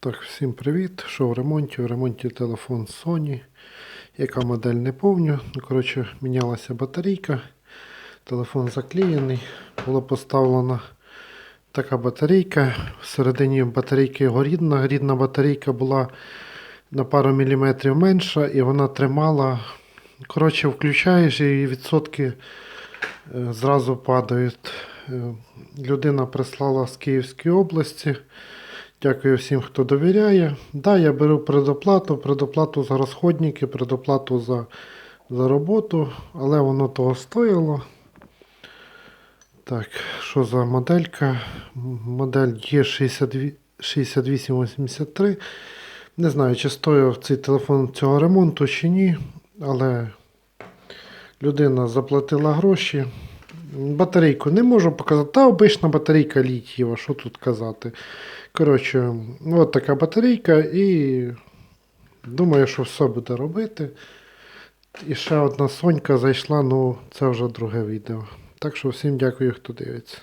Так, всім привіт. Що в ремонті? В ремонті телефон Sony. Яка модель не помню. Ну, коротше, мінялася батарейка. Телефон заклеєний. Була поставлена така батарейка. Всередині батарейки його рідна. Рідна батарейка була на пару міліметрів менша і вона тримала. Коротше, включаєш і відсотки е, зразу падають. Е, Людина прислала з Київської області. Дякую всім, хто довіряє. Да, я беру предоплату, предоплату за розходники, предоплату за, за роботу, але воно того стоїло. Так, що за моделька? Модель Є62 6883. Не знаю, чи стоїв цей телефон цього ремонту чи ні, але людина заплатила гроші. Батарейку не можу показати. Та обична батарейка літієва, що тут казати. Коротше, от така батарейка і думаю, що все буде робити. І ще одна сонька зайшла, ну це вже друге відео. Так що всім дякую, хто дивиться.